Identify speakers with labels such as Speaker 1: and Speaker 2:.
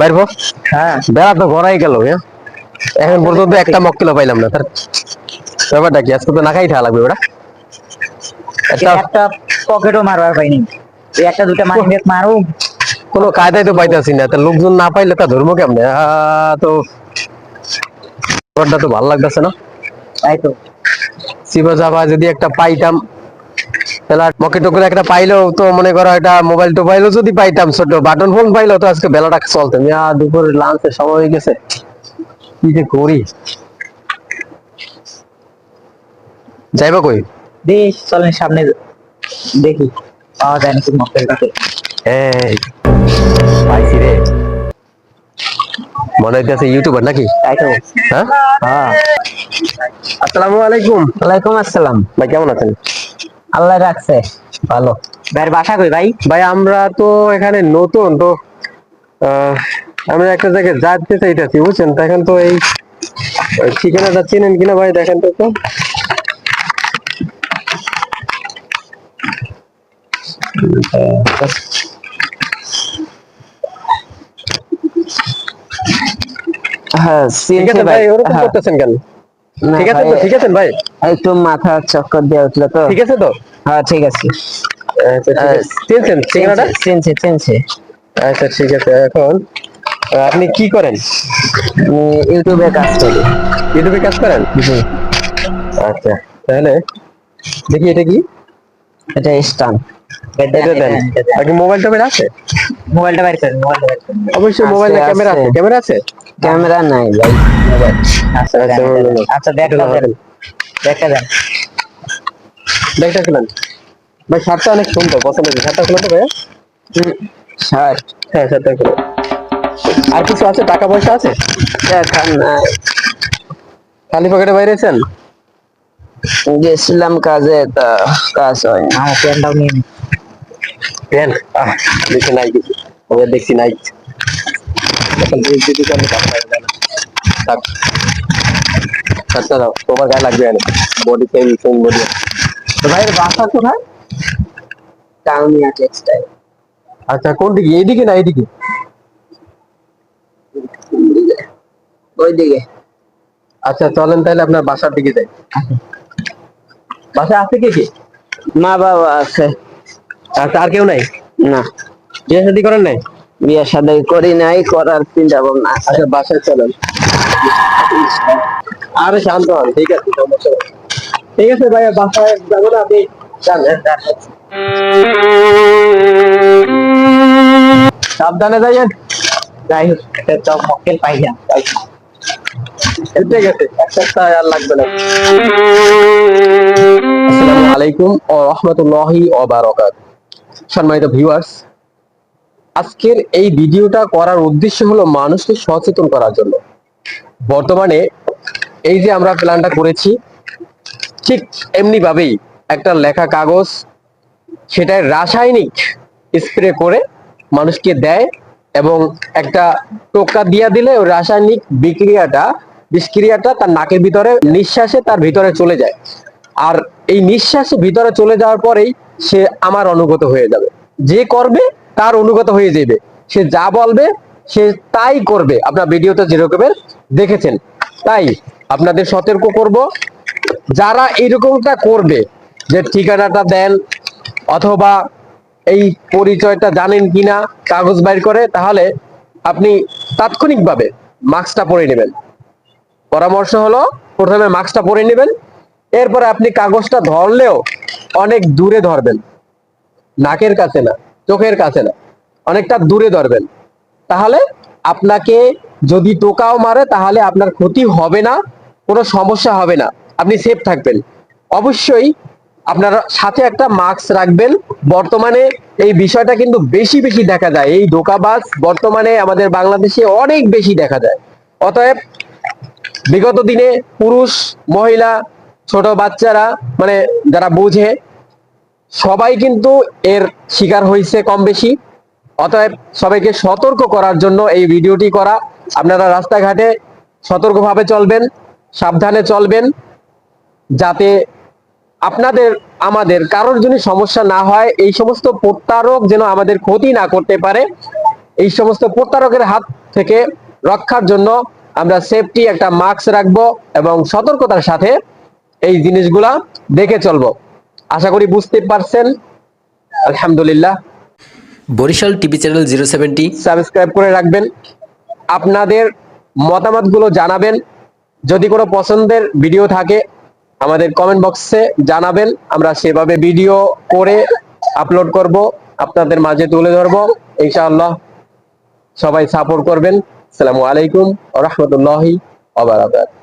Speaker 1: বাইর
Speaker 2: হ্যাঁ।
Speaker 1: তো গড়াই গেল হ্যাঁ? এখন পর্যন্ত একটা মক্কেলও পাইলাম না তার ব্যাপারটা কি আজকে তো না খাই থাকা লাগবে ওটা একটা
Speaker 2: পকেটও মারবার পাইনি। এই একটা দুটা মানি ব্যাগ মারু।
Speaker 1: কোনো কায়দায় তো পাইতেছি না তা লোকজন না পাইলে তা ধর্ম কেমনে? তো ব্যাপারটা তো ভালো লাগতেছে না।
Speaker 2: তাই তো।
Speaker 1: সিবা জাভা যদি একটা পাইতাম তাহলে মকে টুকুরে একটা পাইলেও তো মনে করো মোবাইল যদি পাইতাম ছোট বাটন ফোন পাইলেও তো আজকে বেলাটা দুপুর লাঞ্চের সময় হয়ে গেছে। কি যে করি? যাইবা কই?
Speaker 2: চলেন সামনে দেখি পাওয়া যায় নাকি মক্কেলটাকে
Speaker 1: এই পাইছি রে। মনে হইতেছে ইউটিউবার নাকি? হ্যাঁ?
Speaker 2: হ্যাঁ।
Speaker 1: আসসালামু আলাইকুম।
Speaker 2: ওয়ালাইকুম আসসালাম।
Speaker 1: ভাই কেমন আছেন?
Speaker 2: আল্লাহ রাখছে। ভালো। ভাইয়ের বাসা কই ভাই?
Speaker 1: ভাই আমরা তো এখানে নতুন তো আমরা একটা জায়গায় যাইতে চাইতেছি বুঝছেন? তো এখন তো এই ঠিকানাটা চেনেন কিনা ভাই দেখেন তো একটু।
Speaker 2: হ্যাঁ
Speaker 1: ঠিক আছে ভাই ওরকম করতেছেন কেন? ঠিক আছে তো? ঠিক আছেন ভাই?
Speaker 2: একটু মাথা চক্কর দিয়ে উঠল তো।
Speaker 1: ঠিক আছে তো?
Speaker 2: হ্যাঁ ঠিক আছে।
Speaker 1: আচ্ছা চিনছেন ঠিকানাটা?
Speaker 2: চিনছে চিনছে
Speaker 1: আচ্ছা ঠিক আছে এখন আপনি কি করেন?
Speaker 2: ইউটিউবে কাজ করি।
Speaker 1: ইউটিউবে কাজ করেন? আচ্ছা তাহলে দেখি এটা কি?
Speaker 2: এটা স্টান
Speaker 1: এটা দেন। আর কি মোবাইল টোবাইল আছে?
Speaker 2: মোবাইলটা বাইর করেন মোবাইলটা বাইর করেন।
Speaker 1: অবশ্যই মোবাইলে ক্যামেরা আছে। ক্যামেরা আছে?
Speaker 2: ক্যামেরা নাই ভাই। আচ্ছা।
Speaker 1: নেই।
Speaker 2: আচ্ছা দেন ব্যাগটা
Speaker 1: খুলেন ভাই শার্টটা অনেক সুন্দর পছন্দ হয়েছে। শার্টটা তো ভাই
Speaker 2: শার্ট।
Speaker 1: হ্যাঁ শার্টটা আর কিছু আছে? টাকা পয়সা আছে?
Speaker 2: নাই।
Speaker 1: খালি পকেটে বাইরেছেন
Speaker 2: গেছিলাম কাজে তা কাজ হয় না। আমার প্যান্টটাও নিয়ে
Speaker 1: আহ দেখি নাই কিছু। দেখছি নাই এখন থাক। দাও তোমার গায়ে লাগবে না বডি সেম বডি তো ভাইয়ের বাসা কোথায়?
Speaker 2: টাউনিয়া টেক্সটাইল
Speaker 1: আচ্ছা কোন দিকে এইদিকে না এইদিকে?
Speaker 2: ওই দিকে
Speaker 1: আচ্ছা চলেন তাহলে আপনার বাসার দিকে যাই। বাসা আছে কে কে?
Speaker 2: মা বাবা আছে।
Speaker 1: আচ্ছা আর কেউ নাই?
Speaker 2: না।
Speaker 1: বিয়ে শাদী করেন নাই?
Speaker 2: বিয়ে শাদী করি নাই করার চিন্তা ভাবনা।
Speaker 1: আচ্ছা বাসায় চলেন। আরে শান্ত হন ঠিক আছে সমস্যা ঠিক আছে ভাই বাসায় যাব না আপনি হ্যাঁ। সাবধানে যাইয়েন।
Speaker 2: যাই হোক তো মক্কেল পাইলাম
Speaker 1: ঠিক আছে এক সপ্তাহ আর লাগবে না। আসসালামু আলাইকুম ও রহমতুল্লাহি ও বারাকাত। সম্মানিত ভিউয়ার্স আজকের এই ভিডিওটা করার উদ্দেশ্য হলো মানুষকে সচেতন করার জন্য। বর্তমানে এই যে আমরা প্ল্যানটা করেছি, ঠিক এমনি ভাবেই একটা লেখা কাগজ, সেটায় রাসায়নিক স্প্রে করে মানুষকে দেয় এবং একটা টোকা দিয়া দিলে ওই রাসায়নিক বিক্রিয়াটা, বিষক্রিয়াটা তার নাকের ভিতরে, নিঃশ্বাসে তার ভিতরে চলে যায়। আর এই নিঃশ্বাসে ভিতরে চলে যাওয়ার পরেই সে আমার অনুগত হয়ে যাবে। যে করবে তার অনুগত হয়ে যাবে। সে যা বলবে, সে তাই করবে। আপনার ভিডিওতে যেরকমের দেখেছেন। তাই আপনাদের সতর্ক করব। যারা এরকমটা করবে, যে ঠিকানাটা দেন, অথবা এই পরিচয়টা জানেন কিনা, কাগজ বাইর করে, তাহলে আপনি তাৎক্ষণিকভাবে মাস্কটা পরে নেবেন। পরামর্শ হলো, প্রথমে মাস্কটা পরে নেবেন। এরপরে আপনি কাগজটা ধরলেও অনেক দূরে ধরবেন। নাকের কাছে না। চোখের কাছে না, অনেকটা দূরে ধরবেন। তাহলে আপনাকে যদি টোকাও মারে, তাহলে আপনার ক্ষতি হবে না, কোনো সমস্যা হবে না, আপনি সেফ থাকবেন। অবশ্যই আপনার সাথে একটা মাস্ক রাখবেন। বর্তমানে এই বিষয়টা কিন্তু বেশি বেশি দেখা যায়। এই ধোকাবাজ বর্তমানে আমাদের বাংলাদেশে অনেক বেশি দেখা যায়। অতএব বিগত দিনে পুরুষ, মহিলা, ছোট বাচ্চারা মানে যারা বোঝে সবাই কিন্তু এর শিকার হয়েছে কম বেশি অতএব সবাইকে সতর্ক করার জন্য এই ভিডিওটি করা। আপনারা রাস্তাঘাটে সতর্কভাবে চলবেন, সাবধানে চলবেন, যাতে আপনাদের, আমাদের কারোর জন্য সমস্যা না হয়, এই সমস্ত প্রত্যারক যেন আমাদের ক্ষতি না করতে পারে, এই সমস্ত প্রত্যারকের হাত থেকে রক্ষার জন্য আমরা সেফটি একটা মাস্ক রাখব এবং সতর্কতার সাথে এই জিনিসগুলা দেখে চলবো। আশা করি বুঝতে পারছেন। আলহামদুলিল্লাহ।
Speaker 3: Barishal TV channel zero seventy.
Speaker 1: Subscribe করে রাখবেন। আপনাদের মতামতগুলো জানাবেন। যদি কোনো পছন্দের ভিডিও থাকে আমাদের কমেন্ট বক্সে জানাবেন। আমরা সেভাবে ভিডিও করে আপলোড করব আপনাদের মাঝে তুলে ধরবো। ইনশাআল্লাহ সবাই সাপোর্ট করবেন। আসসালামু আলাইকুম রহমতুল্লাহি বারাকাতুহু।